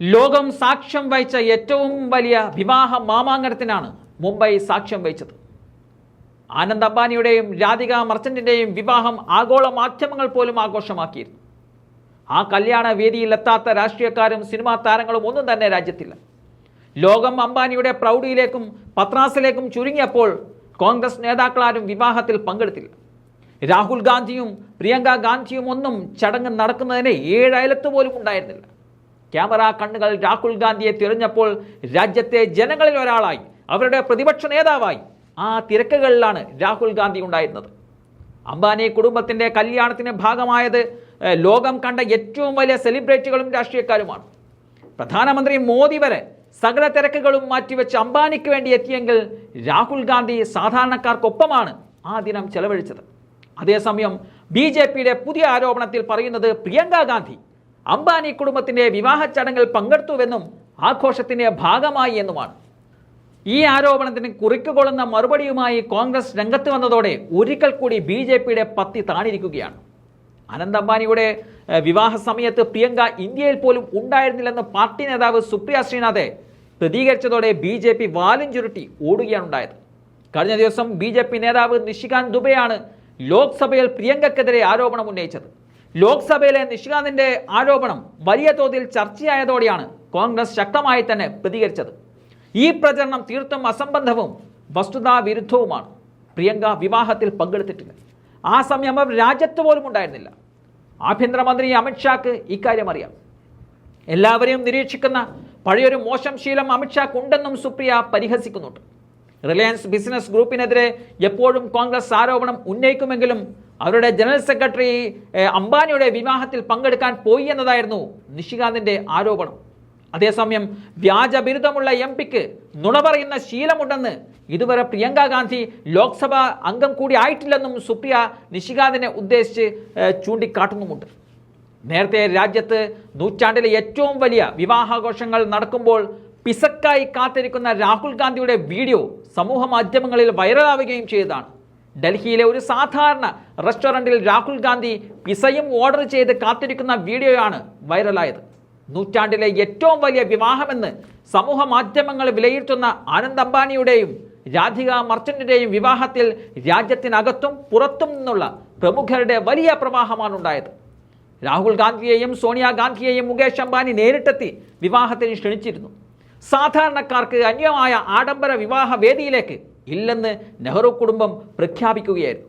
ലോകം സാക്ഷ്യം വഹിച്ച ഏറ്റവും വലിയ വിവാഹ മാമാങ്കത്തിനാണ് മുംബൈ സാക്ഷ്യം വഹിച്ചത്. ആനന്ദ് അംബാനിയുടെയും രാധിക മർച്ചന്റിന്റെയും വിവാഹം ആഗോള മാധ്യമങ്ങൾ പോലും ആഘോഷമാക്കിയിരുന്നു. ആ കല്യാണ വേദിയിലെത്താത്ത രാഷ്ട്രീയക്കാരും സിനിമാ താരങ്ങളും ഒന്നും തന്നെ രാജ്യത്തില്ല. ലോകം അംബാനിയുടെ പ്രൗഢിയിലേക്കും പത്രാസിലേക്കും ചുരുങ്ങിയപ്പോൾ കോൺഗ്രസ് നേതാക്കളാരും വിവാഹത്തിൽ പങ്കെടുത്തില്ല. രാഹുൽ ഗാന്ധിയും പ്രിയങ്ക ഗാന്ധിയും ഒന്നും ചടങ്ങ് നടക്കുന്നതിന് ഏഴയലത്ത് പോലും ഉണ്ടായിരുന്നില്ല. ക്യാമറ കണ്ണുകൾ രാഹുൽ ഗാന്ധിയെ തിരഞ്ഞപ്പോൾ രാജ്യത്തെ ജനങ്ങളിൽ ഒരാളായി അവരുടെ പ്രതിപക്ഷ നേതാവായി. ആ തിരക്കുകളിലാണ് രാഹുൽ ഗാന്ധി ഉണ്ടായിരുന്നത്. അംബാനി കുടുംബത്തിന്റെ കല്യാണത്തിന് ഭാഗമായത് ലോകം കണ്ട ഏറ്റവും വലിയ സെലിബ്രിറ്റികളും രാഷ്ട്രീയക്കാരുമാണ്. പ്രധാനമന്ത്രി മോദി വരെ സകല തിരക്കുകളും മാറ്റിവെച്ച് അംബാനിക്ക് വേണ്ടി എത്തിയെങ്കിൽ രാഹുൽ ഗാന്ധി സാധാരണക്കാർക്കൊപ്പമാണ് ആ ദിനം ചെലവഴിച്ചത്. അതേസമയം ബി ജെ പിയുടെ പുതിയ ആരോപണത്തിൽ പറയുന്നത് പ്രിയങ്ക ഗാന്ധി. അംബാനി കുടുംബത്തിന്റെ വിവാഹ ചടങ്ങിൽ പങ്കെടുത്തുവെന്നും ആഘോഷത്തിന്റെ ഭാഗമായി എന്നുമാണ്. ഈ ആരോപണത്തിന് കുറിക്കുകൊള്ളുന്ന മറുപടിയുമായി കോൺഗ്രസ് രംഗത്ത് വന്നതോടെ ഒരിക്കൽ കൂടി ബി ജെ പിയുടെ പത്തി താണിരിക്കുകയാണ് അനന്ത് അംബാനിയുടെ വിവാഹ സമയത്ത് പ്രിയങ്ക ഇന്ത്യയിൽ പോലും ഉണ്ടായിരുന്നില്ലെന്ന് പാർട്ടി നേതാവ് സുപ്രിയ ശ്രീനാഥെ പ്രതികരിച്ചതോടെ ബി ജെ പി വാലും ചുരുട്ടി ഓടുകയാണ് ഉണ്ടായത്. കഴിഞ്ഞ ദിവസം ബി ജെ പി നേതാവ് നിഷികാന്ത് ദുബെയാണ് ലോക്സഭയിൽ പ്രിയങ്കക്കെതിരെ ആരോപണം ഉന്നയിച്ചത്. ലോക്സഭയിലെ നിഷികാന്തിന്റെ ആരോപണം വലിയ തോതിൽ ചർച്ചയായതോടെയാണ് കോൺഗ്രസ് ശക്തമായി തന്നെ പ്രതികരിച്ചത്. ഈ പ്രചരണം തീർത്തും അസംബന്ധവും വസ്തുതാ വിരുദ്ധവുമാണ് പ്രിയങ്ക വിവാഹത്തിൽ പങ്കെടുത്തിട്ടില്ല. ആ സമയം അവർ രാജ്യത്ത് പോലും ഉണ്ടായിരുന്നില്ല. ആഭ്യന്തരമന്ത്രി അമിത്ഷാക്ക് ഇക്കാര്യം അറിയാം. എല്ലാവരെയും നിരീക്ഷിക്കുന്ന പഴയൊരു മോശം ശീലം അമിത്ഷാക്ക് ഉണ്ടെന്നും സുപ്രിയ പരിഹസിക്കുന്നുണ്ട്. റിലയൻസ് ബിസിനസ് ഗ്രൂപ്പിനെതിരെ എപ്പോഴും കോൺഗ്രസ് ആരോപണം ഉന്നയിക്കുമെങ്കിലും അവരുടെ ജനറൽ സെക്രട്ടറി അംബാനിയുടെ വിവാഹത്തിൽ പങ്കെടുക്കാൻ പോയി എന്നതായിരുന്നു നിഷികാന്തിന്റെ ആരോപണം. അതേസമയം വ്യാജ ബിരുദമുള്ള എം പിക്ക് നുണ പറയുന്ന ശീലമുണ്ടെന്ന് ഇതുവരെ പ്രിയങ്ക ഗാന്ധി ലോക്സഭ അംഗം കൂടി ആയിട്ടില്ലെന്നും സുപ്രിയ നിഷികാന്തിനെ ഉദ്ദേശിച്ച് ചൂണ്ടിക്കാട്ടുന്നുമുണ്ട്. നേരത്തെ രാജ്യത്ത് നൂറ്റാണ്ടിലെ ഏറ്റവും വലിയ വിവാഹാഘോഷങ്ങൾ നടക്കുമ്പോൾ പിസക്കായി കാത്തിരിക്കുന്ന രാഹുൽ ഗാന്ധിയുടെ വീഡിയോ സമൂഹ മാധ്യമങ്ങളിൽ വൈറലാവുകയും ചെയ്തതാണ്. ഡൽഹിയിലെ ഒരു സാധാരണ റെസ്റ്റോറന്റിൽ രാഹുൽ ഗാന്ധി പിസയും ഓർഡർ ചെയ്ത് കാത്തിരിക്കുന്ന വീഡിയോയാണ് വൈറലായത്. നൂറ്റാണ്ടിലെ ഏറ്റവും വലിയ വിവാഹമെന്ന് സമൂഹ മാധ്യമങ്ങൾ വിലയിരുത്തുന്ന ആനന്ദ് അംബാനിയുടെയും രാധിക മർച്ചന്റിന്റെയും വിവാഹത്തിൽ രാജ്യത്തിനകത്തും പുറത്തും നിന്നുള്ള പ്രമുഖരുടെ വലിയ പ്രവാഹമാണ് ഉണ്ടായത് രാഹുൽ ഗാന്ധിയെയും സോണിയാഗാന്ധിയെയും മുകേഷ് അംബാനി നേരിട്ടെത്തി വിവാഹത്തിന് ക്ഷണിച്ചിരുന്നു. സാധാരണക്കാർക്ക് അന്യമായ ആഡംബര വിവാഹ വേദിയിലേക്ക് ഇല്ലെന്ന് നെഹ്റു കുടുംബം പ്രഖ്യാപിക്കുകയായിരുന്നു.